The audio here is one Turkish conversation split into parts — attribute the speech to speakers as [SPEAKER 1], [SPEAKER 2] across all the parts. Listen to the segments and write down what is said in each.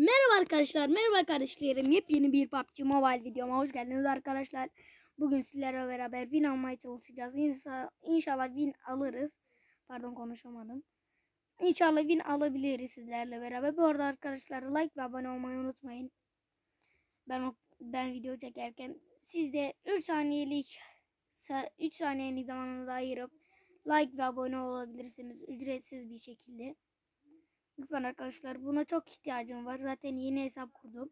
[SPEAKER 1] Merhaba arkadaşlar, merhaba kardeşlerim. Yepyeni bir PUBG Mobile videoma hoş geldiniz arkadaşlar. Bugün sizlerle beraber win almaya çalışacağız. İnşallah, inşallah win alırız. Pardon konuşamadım. İnşallah win alabiliriz sizlerle beraber. Bu arada arkadaşlar like ve abone olmayı unutmayın. Ben ben video çekerken siz de 3 saniyelik 3 saniyelik zamanınızı ayırıp like ve abone olabilirsiniz ücretsiz bir şekilde. Lütfen arkadaşlar buna çok ihtiyacım var. Zaten yeni hesap kurdum.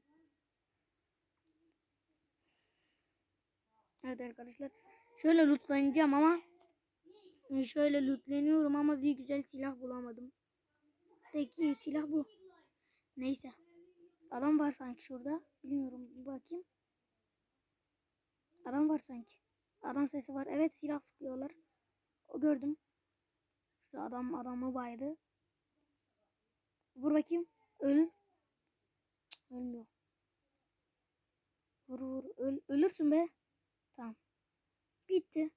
[SPEAKER 1] Evet arkadaşlar. Şöyle lootlanacağım ama şöyle lootleniyorum ama bir güzel silah bulamadım. Tek iyi silah bu. Neyse. Adam var sanki şurada. Bilmiyorum. Bakayım. Adam var sanki. Adam sesi var. Evet silah sıkıyorlar. O gördüm. Şu adam adamı baydı. Vur bakayım. Öl. Ölmüyor. Vur vur. Öl, ölürsün be. Tamam. Bitti.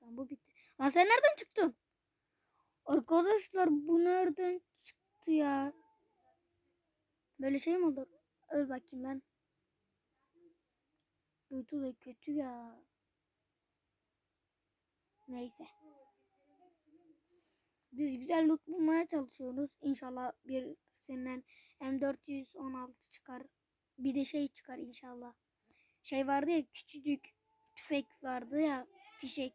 [SPEAKER 1] Tamam bu bitti. Lan sen nereden çıktın? Arkadaşlar bu nereden çıktı ya? Böyle şey mi olur? Öl bakayım lan. Kötü de kötü ya. Neyse. Biz güzel loot bulmaya çalışıyoruz. İnşallah bir senden M416 çıkar. Bir de şey çıkar inşallah. Şey vardı ya küçücük tüfek vardı ya fişek.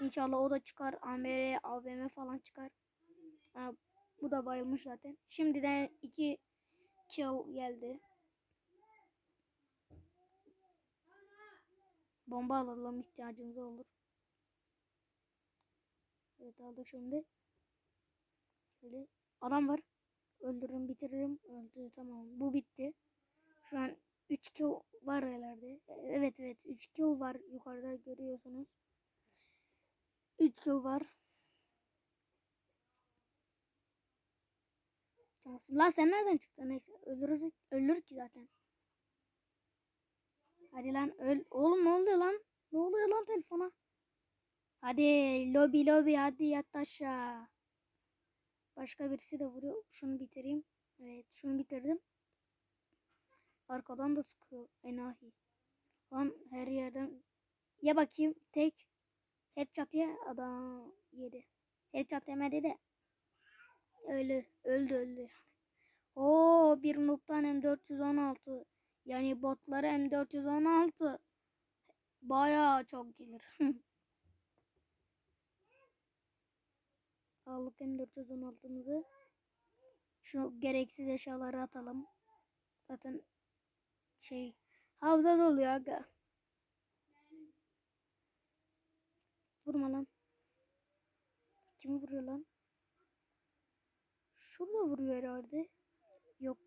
[SPEAKER 1] İnşallah o da çıkar. AMR, AVM falan çıkar. Ha, bu da bayılmış zaten. Şimdiden iki kill geldi. Bomba alalım ihtiyacımız olur. Evet aldık şimdi. Şöyle adam var. Öldürürüm bitiririm. Öldü tamam. Bu bitti. Şu an 3 kill var herhalde. Evet evet 3 kill var yukarıda görüyorsunuz. 3 kill var. Tamam. Lan sen nereden çıktın? Neyse ölürüz, ölür ki zaten. Hadi lan öl. Oğlum ne oluyor lan? Ne oluyor lan telefona? Hadi lobi lobi hadi yat aşağı. Başka birisi de vuruyor. Şunu bitireyim. Evet şunu bitirdim. Arkadan da sıkıyor. Enahi. Lan her yerden. Ya bakayım tek. Headshot ya adam yedi. Headshot yemedi de. Öyle öldü öldü. Oo bir noob'tan M416. Yani botları M416. Bayağı çok gelir. Aldık M416'mızı. Şu gereksiz eşyaları atalım. Zaten şey havza doluyor aga. Vurma lan. Kim vuruyor lan? Şurada vuruyor herhalde. Yok.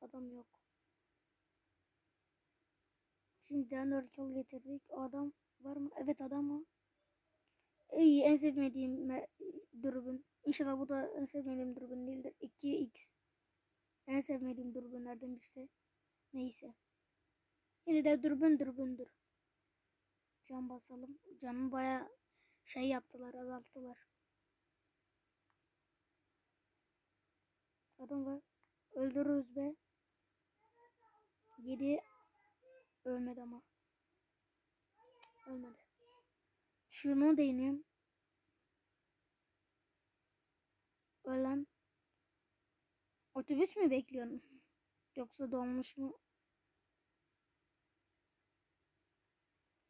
[SPEAKER 1] Adam yok. 4 kill getirdik. O adam var mı? Evet adam o. İyi en sevmediğim me- dürbün. İnşallah bu da en sevmediğim dürbün değildir. 2x. En sevmediğim dürbünlerden birisi. Neyse. Yine de dürbün dürbündür. Can basalım. Canı baya şey yaptılar azalttılar. Adam var. Öldürürüz be. 7 ölmedi ama. Ölmedi. Şunu deneyeyim. Ölen. Otobüs mü bekliyorsun? Yoksa dolmuş mu?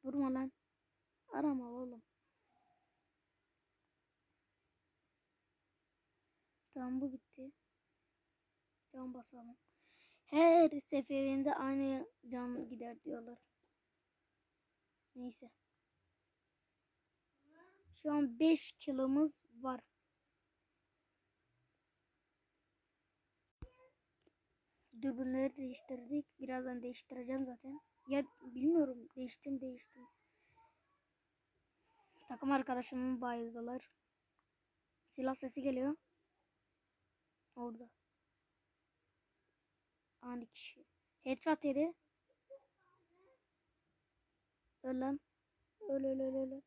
[SPEAKER 1] Vurma lan. Arama oğlum. Tamam bu bitti. Can basalım. Her seferinde aynı can gider diyorlar. Neyse. Şu an 5 kilomuz var. Dürbünleri değiştirdik. Birazdan değiştireceğim zaten. Ya bilmiyorum. Değiştim değiştim. Takım arkadaşımı bayıldılar. Silah sesi geliyor. Orada. Ani kişi. Headshot yedi. Öl lan. Öl öl öl öl.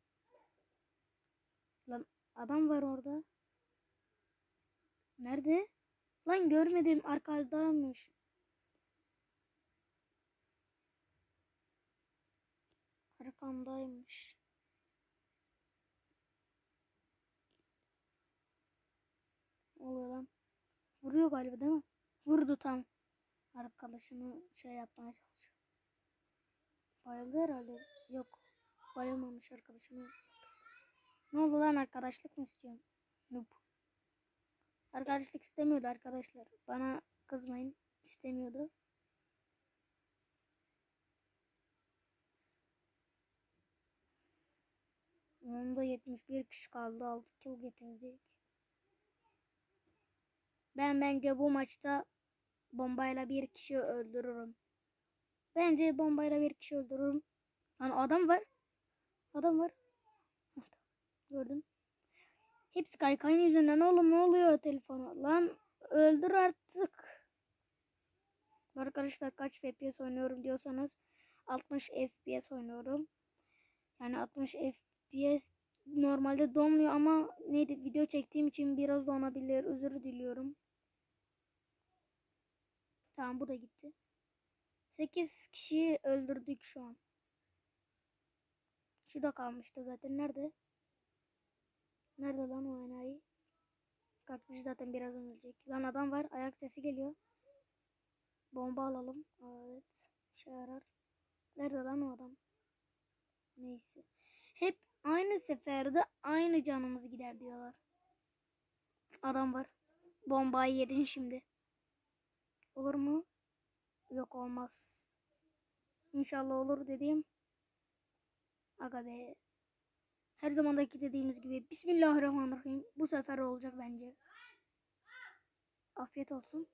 [SPEAKER 1] Lan adam var orada. Nerede? Lan görmedim arkadaymış. Arkamdaymış. Oluyor lan. Vuruyor galiba değil mi? Vurdu tam. Arkadaşını şey yapmaya çalışıyor. Bayıldı herhalde. Yok. Bayılmamış arkadaşını ne oldu lan arkadaşlık mı istiyorsun? Noob. Arkadaşlık istemiyordu arkadaşlar. Bana kızmayın. istemiyordu. Onda 71 kişi kaldı. 6 kill getirdik. Ben bence bu maçta bombayla bir kişi öldürürüm. Bence bombayla bir kişi öldürürüm. Lan adam var. Adam var. Gördüm. Hepsi kaykayın yüzünden oğlum ne oluyor telefona? Lan öldür artık. Arkadaşlar kaç FPS oynuyorum diyorsanız 60 FPS oynuyorum. Yani 60 FPS normalde donmuyor ama neydi video çektiğim için biraz donabilir. Özür diliyorum. Tamam bu da gitti. 8 kişiyi öldürdük şu an. Şu da kalmıştı zaten. Nerede? Nerede lan o enayi? Kaçmış zaten birazdan ölecek. Lan adam var. Ayak sesi geliyor. Bomba alalım. Evet. İşe yarar. Nerede lan o adam? Neyse. Hep aynı seferde aynı canımız gider diyorlar. Adam var. Bombayı yedin şimdi. Olur mu? Yok olmaz. İnşallah olur dediğim. Aga be. Her zamandaki dediğimiz gibi Bismillahirrahmanirrahim. Bu sefer olacak bence. Afiyet olsun.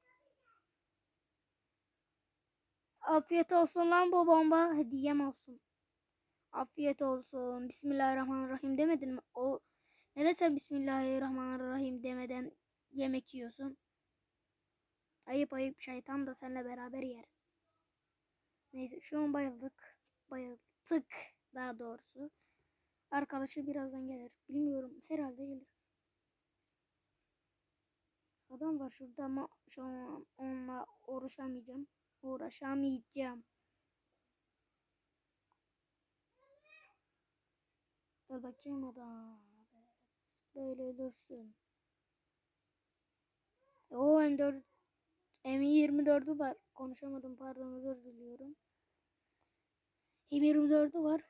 [SPEAKER 1] Afiyet olsun lan bu bomba. Hediyem olsun. Afiyet olsun. Bismillahirrahmanirrahim demedin mi? O neden Bismillahirrahmanirrahim demeden yemek yiyorsun? Ayıp ayıp şeytan da seninle beraber yer. Neyse şu an bayıldık. Bayıldık daha doğrusu. Arkadaşı birazdan gelir. Bilmiyorum herhalde gelir. Adam var şurada ama şu an onunla uğraşamayacağım. Uğraşamayacağım. Dur bakayım adam. Evet. Böyle ölürsün. O M4 M24'ü var. Konuşamadım pardon özür diliyorum. M24'ü var.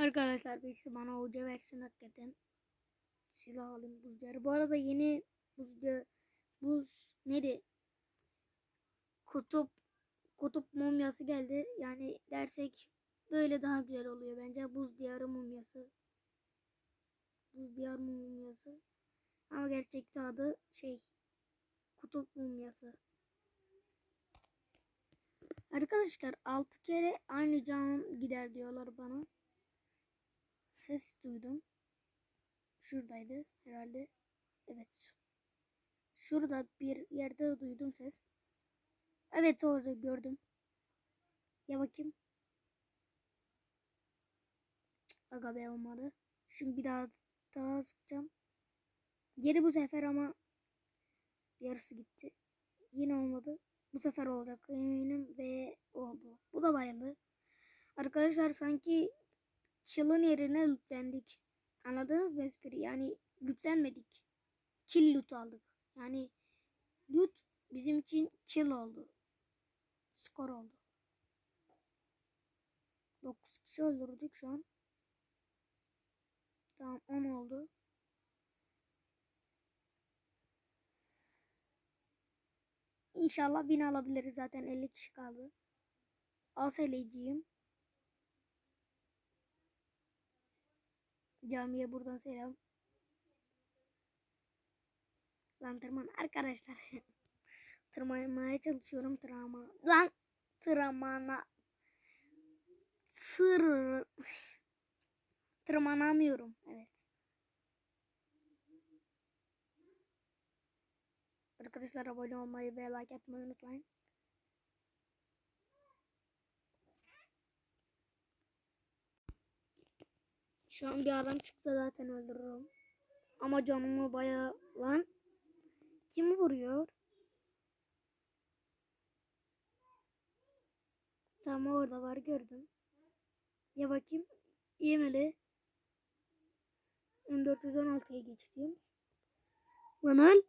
[SPEAKER 1] Arkadaşlar birisi bana hoca versin hakikaten. Silah alayım buzları. Bu arada yeni buz buz neydi? Kutup kutup mumyası geldi. Yani dersek böyle daha güzel oluyor bence. Buz diyarı mumyası. Buz diyarı mumyası. Ama gerçekte adı şey kutup mumyası. Arkadaşlar 6 kere aynı can gider diyorlar bana. Ses duydum. Şuradaydı herhalde. Evet. Şurada bir yerde duydum ses. Evet orada gördüm. Ya bakayım. Aga be olmadı. Şimdi bir daha daha sıkacağım. Geri bu sefer ama yarısı gitti. Yine olmadı. Bu sefer olacak eminim ve oldu. Bu da bayıldı. Arkadaşlar sanki kill'ın yerine lootlendik. Anladınız mı espri? Yani lootlenmedik. Kill loot aldık. Yani loot bizim için kill oldu. Skor oldu. 9 kişi öldürdük şu an. Tamam 10 oldu. İnşallah bin alabiliriz zaten 50 kişi kaldı. ASL'ciyim. Camiye buradan selam. Lan tırman arkadaşlar. Tırmanmaya çalışıyorum tırma. Lan tırmana. Tır. Tırmanamıyorum. Evet. Arkadaşlar abone olmayı ve like atmayı unutmayın. Şu an bir adam çıksa zaten öldürürüm. Ama canımı baya lan. Kim vuruyor? Tamam orada var gördüm. Ya bakayım. Yemedi. 1416'ya geçtim. Lan öl.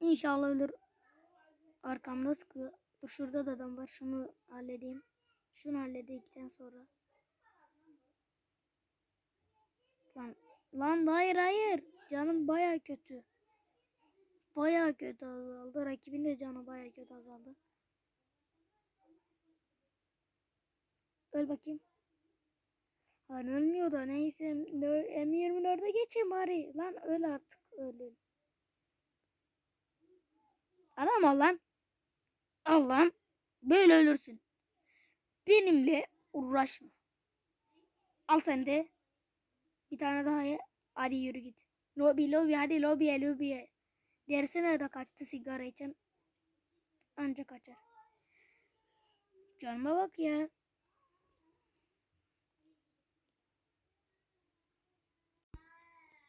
[SPEAKER 1] İnşallah ölür. Arkamda sıkıyor. Şurada da adam var. Şunu halledeyim. Şunu halledikten sonra. Lan, lan hayır hayır. Canım baya kötü. Baya kötü azaldı. Rakibin de canı baya kötü azaldı. Öl bakayım. Lan ölmüyor da neyse M24'e geçeyim bari. Lan öl artık öl. öl. Adam ol lan. Al lan. Böyle ölürsün. Benimle uğraşma. Al sen de. Bir tane daha ye. Hadi yürü git. Lobi lobi hadi lobiye lobiye. Dersine de kaçtı sigara içen. Anca kaçar. Canıma bak ya.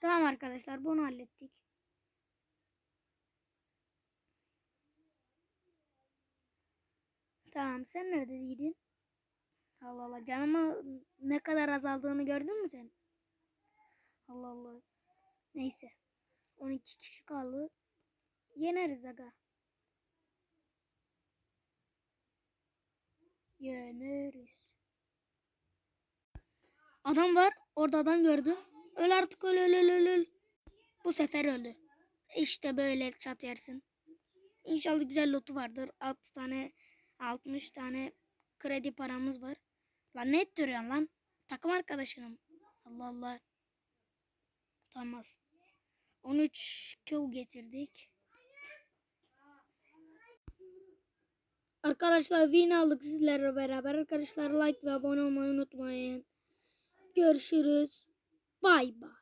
[SPEAKER 1] Tamam arkadaşlar bunu hallettik. Tamam sen neredeydin? Allah Allah canıma ne kadar azaldığını gördün mü sen? Allah Allah. Neyse. 12 kişi kaldı. Yeneriz aga. Yeneriz. Adam var. Orada adam gördüm. Öl artık öl öl öl öl. Bu sefer öldü. İşte böyle çat yersin. İnşallah güzel lotu vardır. 6 tane 60 tane kredi paramız var. Lan ne ettiriyorsun lan? Takım arkadaşınım. Allah Allah. Utanmaz. 13 kill getirdik. Arkadaşlar win aldık sizlerle beraber. Arkadaşlar like ve abone olmayı unutmayın. Görüşürüz. Bay bay.